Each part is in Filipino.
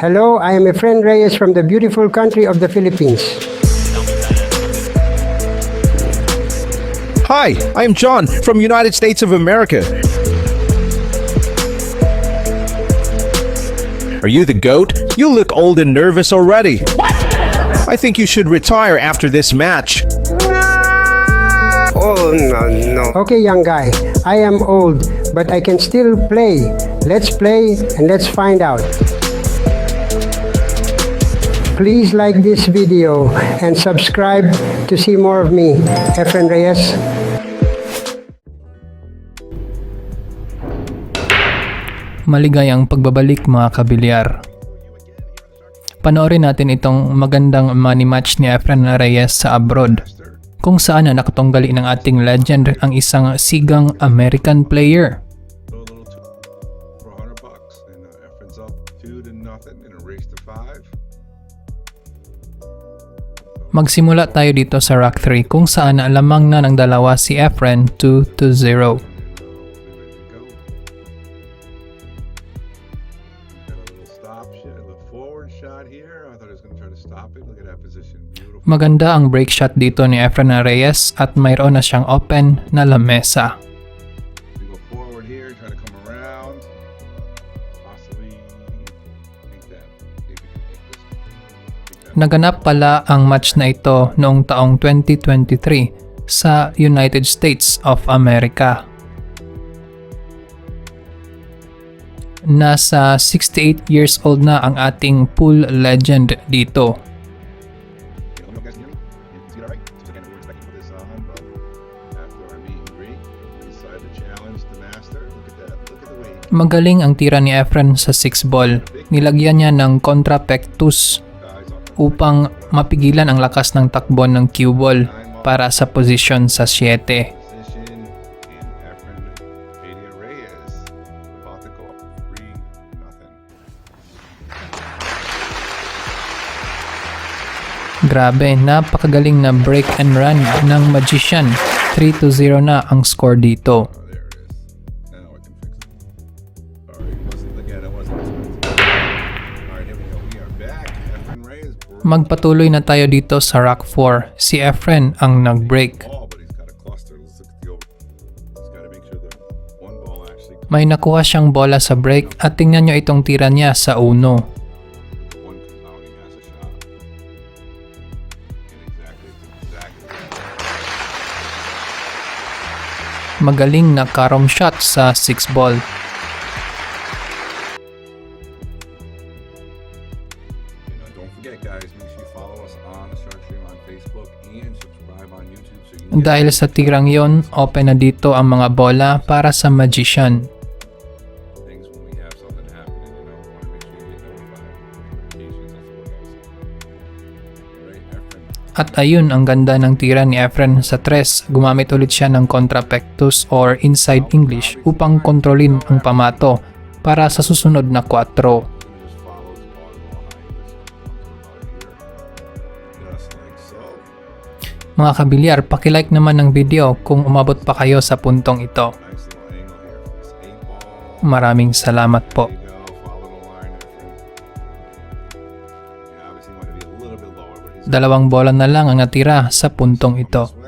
Hello, I am Efren Reyes from the beautiful country of the Philippines. Hi, I'm John from United States of America. Are you the goat? You look old and nervous already. What? I think you should retire after this match. Oh, no, no. Okay, young guy, I am old, but I can still play. Let's play and let's find out. Please like this video and subscribe to see more of me, Efren Reyes. Maligayang pagbabalik mga kabilyar. Panoorin natin itong magandang money match ni Efren Reyes sa abroad kung saan na nakatunggali ng ating legend ang isang sigang American player. Magsimula tayo dito sa Rock 3 kung saan lamang na ng dalawa si Efren 2 to 0. Ready to go. Got a little stop shot, a little forward shot here. I thought he was going to try to stop it. Look at that position. Beautiful. Maganda ang break shot dito ni Efren Reyes at mayroon na siyang open na lamesa. Naganap pala ang match na ito noong taong 2023 sa United States of America. Nasa 68 years old na ang ating pool legend dito. Magaling ang tira ni Efren sa 6 ball. Nilagyan niya ng contrapectus upang mapigilan ang lakas ng takbo ng cue ball para sa posisyon sa 7. position, and Efren Pedia Reyes about to go up three nothing. Grabe, napakagaling na break and run ng Magician. 3 to 0 na ang score dito. Magpatuloy na tayo dito sa Rock 4. Si Efren ang nag-break. actually May nakuha siyang bola sa break at tingnan nyo itong tira niya sa uno. Magaling na carom shot sa 6 ball. Dahil sa tirang yon, open na dito ang mga bola para sa Magician. At ayun ang ganda ng tira ni Efren sa tres. Gumamit ulit siya ng contrapectus or inside English upang kontrolin ang pamato para sa susunod na 4. Mga kabilyar, pakilike naman ng video kung umabot pa kayo sa puntong ito. Maraming salamat po. Dalawang bola na lang ang natira sa puntong ito.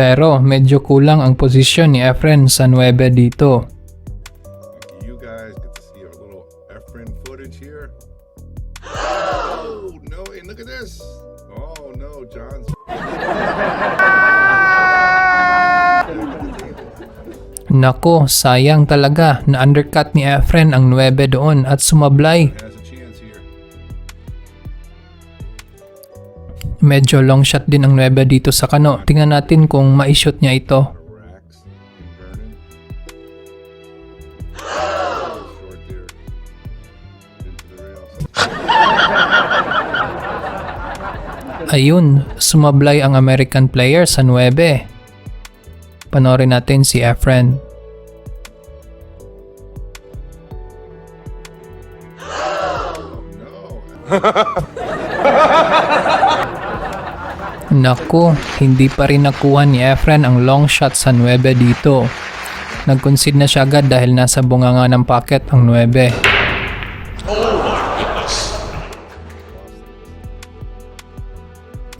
Pero medyo kulang ang posisyon ni Efren sa 9 dito. You guys get to see a little Efren footage here. Oh no! And look at this. Oh no, John's. Nako, sayang talaga na undercut ni Efren ang 9 doon at sumablay. Medyo long shot din ang 9 dito sa kano. Tingnan natin kung ma-shoot niya ito. Ayun, sumablay ang American player sa 9. Panorin natin si Efren. No. Naku, hindi pa rin nakuha ni Efren ang long shot sa 9 dito. Nag-concede na siya agad dahil nasa bunganga ng pocket ang 9.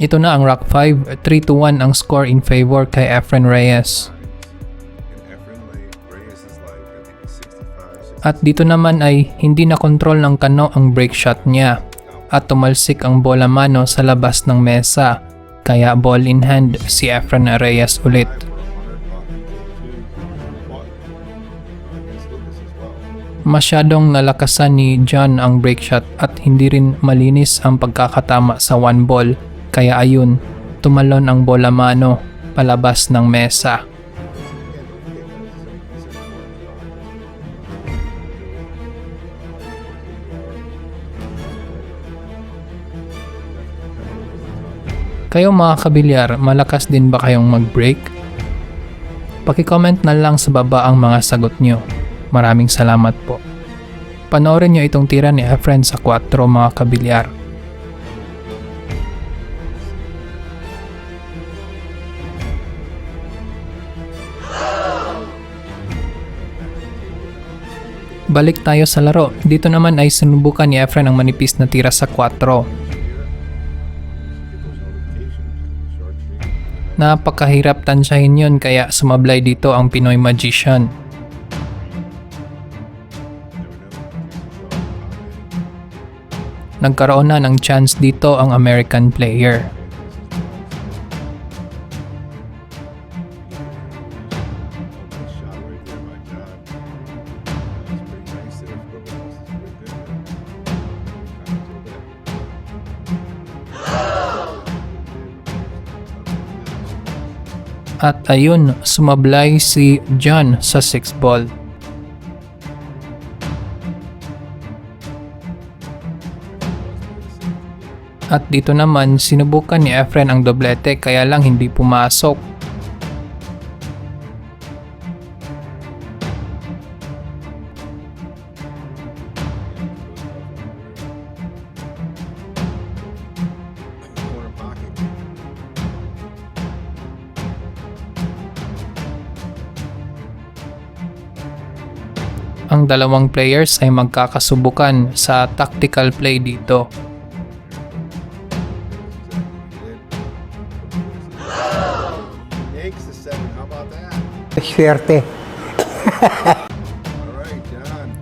Ito na ang Rock 5, 3 to 1 ang score in favor kay Efren Reyes. And Efren Lay- Reyes is like, I think he's 65, 60. At dito naman ay hindi na kontrol ng kano ang break shot niya at tumalsik ang bola mano sa labas ng mesa. Kaya ball in hand si Efren Reyes ulit. Five for 100 on PK2, but against Lucas as well. Masyadong nalakasan ni John ang break shot at hindi rin malinis ang pagkakatama sa one ball. Kaya ayun, tumalon ang bola mano palabas ng mesa. Kayo mga kabilyar, malakas din ba kayong mag-break? Paki-comment na lang sa baba ang mga sagot nyo. Maraming salamat po. Panoorin nyo itong tira ni Efren sa 4 mga kabilyar. Balik tayo sa laro. Dito naman ay sinubukan ni Efren ang manipis na tira sa 4. Napakahirap tansyahin yun kaya sumablay dito ang Pinoy Magician. Nagkaroon na ng chance dito ang American player. At ayun, sumablay si John sa 6 ball. At dito naman, sinubukan ni Efren ang doblete kaya lang hindi pumasok. Ang dalawang players ay magkakasubukan sa tactical play dito. Makes the seven. How about that? Swerte.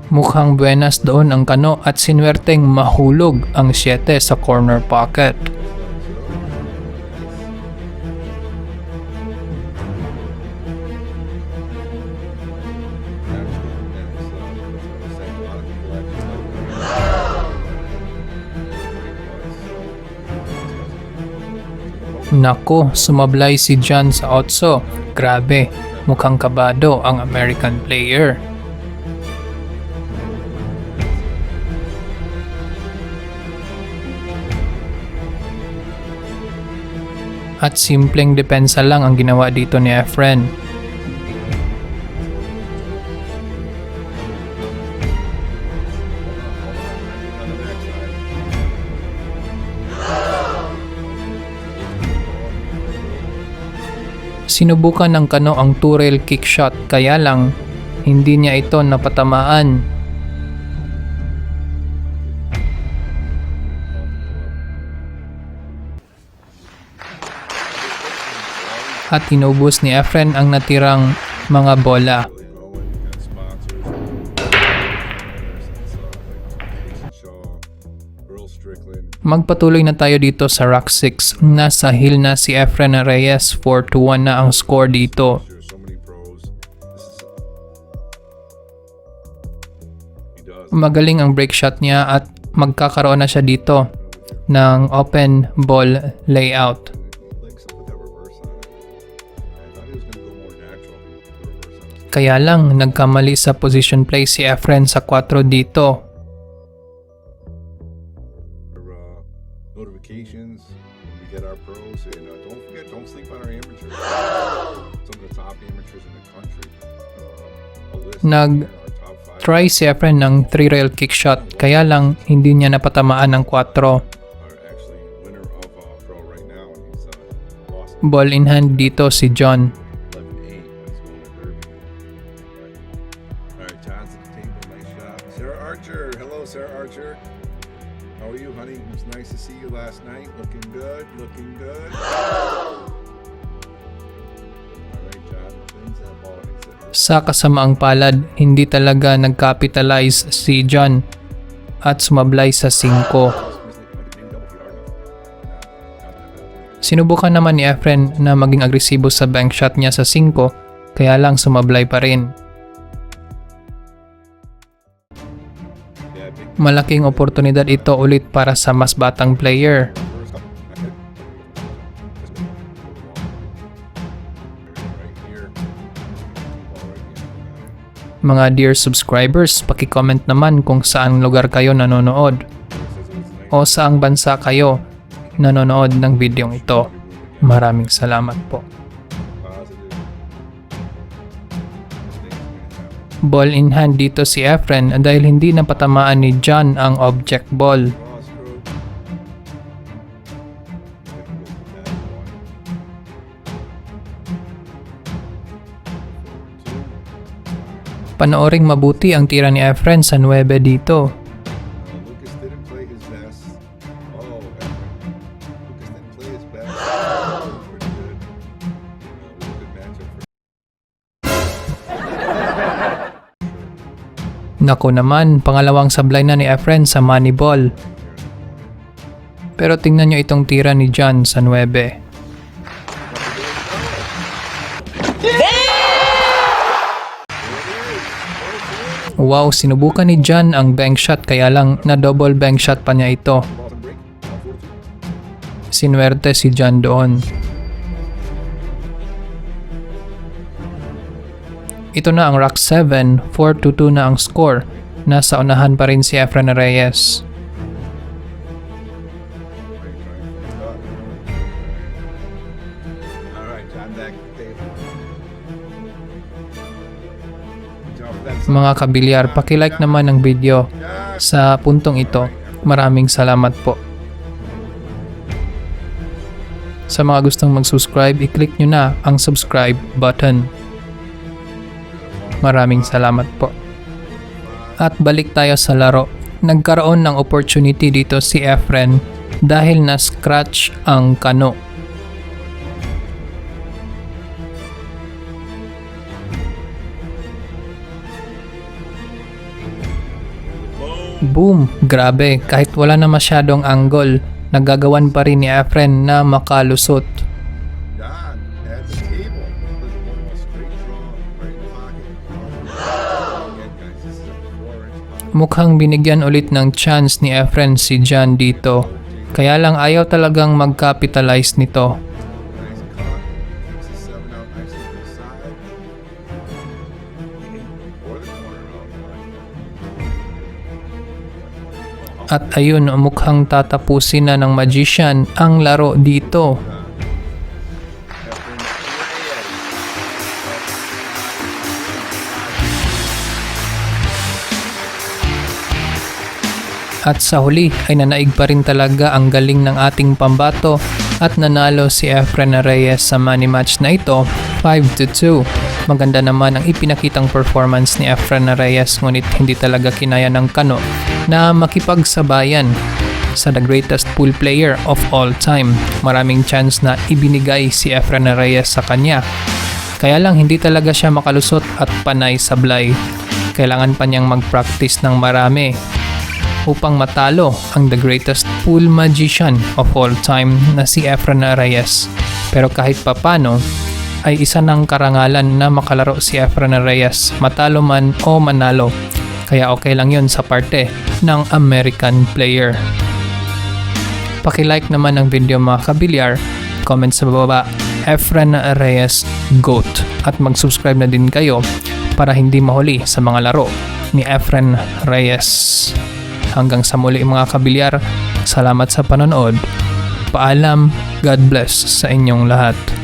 Mukhang buenas doon ang kano at sinwerteng mahulog ang 7 sa corner pocket. Nako, sumablay si John sa otso. Grabe, mukhang kabado ang American player. At simpleng depensa lang ang ginawa dito ni Efren. Sinubukan ng kano ang two-rail kick shot kaya lang hindi niya ito napatamaan. At inubos ni Efren ang natirang mga bola. Magpatuloy na tayo dito sa Rock 6. Nasa hill na si Efren Reyes 4 to 1 na ang score dito. Magaling ang break shot niya at magkakaroon na siya dito ng open ball layout. Kaya lang nagkamali sa position play si Efren sa 4 dito. Notifications when we get our pros. And uh, don't forget, don't sleep on our amateurs. Some of the top amateurs in the country. Uh, Nag- Try si Efren ng 3 rail kick shot kaya lang hindi niya napatamaan ng 4. are actually winner of uh, pro right now, and he's Ball in hand dito si John. 11 8, but it's going to Irving. All right, John's at the table. Nice shot. Sarah Archer. Hello, Sarah Archer. How are you, honey? It was nice to see you last night. Looking good. Looking good. Sa kasamaang palad, hindi talaga nag-capitalize si John at sumablay sa 5. Sinubukan naman ni Efren na maging agresibo sa bank shot niya sa 5 kaya lang sumablay pa rin. Malaking oportunidad ito ulit para sa mas batang player. Mga dear subscribers, paki-comment naman kung saan lugar kayo nanonood o saang bansa kayo nanonood ng videong ito. Maraming salamat po. Ball in hand dito si Efren dahil hindi napatamaan ni John ang object ball. Panooring mabuti ang tira ni Efren sa 9 dito. Nako naman, pangalawang sablay na ni Efren sa money ball. Pero tingnan nyo itong tira ni John sa 9. Wow, sinubukan ni John ang bank shot kaya lang na double bank shot pa niya ito. balls and break. Now 42. Sinwerte si John doon. Ito na ang Rock 7, 4-2 na ang score. Nasa unahan pa rin si Efren Reyes. Mga kabilyar, pakilike naman ang video sa puntong ito. Maraming salamat po. Sa mga gustong mag-subscribe, i-click nyo na ang subscribe button. Maraming salamat po. At balik tayo sa laro. Nagkaroon ng opportunity dito si Efren dahil na-scratch ang kano. Boom! Grabe, kahit wala na masyadong angle, nagagawan pa rin ni Efren na makalusot. Mukhang binigyan ulit ng chance ni Efren si John dito. Kaya lang ayaw talagang mag-capitalize nito. At ayun, mukhang tatapusin na ng magician ang laro dito. At sa huli ay nanaig pa rin talaga ang galing ng ating pambato at nanalo si Efren Reyes sa money match na ito 5 to 2. Maganda naman ang ipinakitang performance ni Efren Reyes ngunit hindi talaga kinaya ng kano na makipagsabayan sa the greatest pool player of all time. Maraming chance na ibinigay si Efren Reyes sa kanya. Kaya lang hindi talaga siya makalusot at panay sablay. Kailangan pa niyang mag-practice ng marami upang matalo ang the greatest pool magician of all time na si Efren Reyes. Pero kahit papano, ay isa ng karangalan na makalaro si Efren Reyes, matalo man o manalo. Kaya okay lang yun sa parte ng American player. Pakilike naman ang video mga kabilyar, comment sa baba, Efren Reyes GOAT at mag-subscribe na din kayo para hindi mahuli sa mga laro ni Efren Reyes. Hanggang sa muli mga kabilyar, salamat sa panonood. Paalam, God bless sa inyong lahat.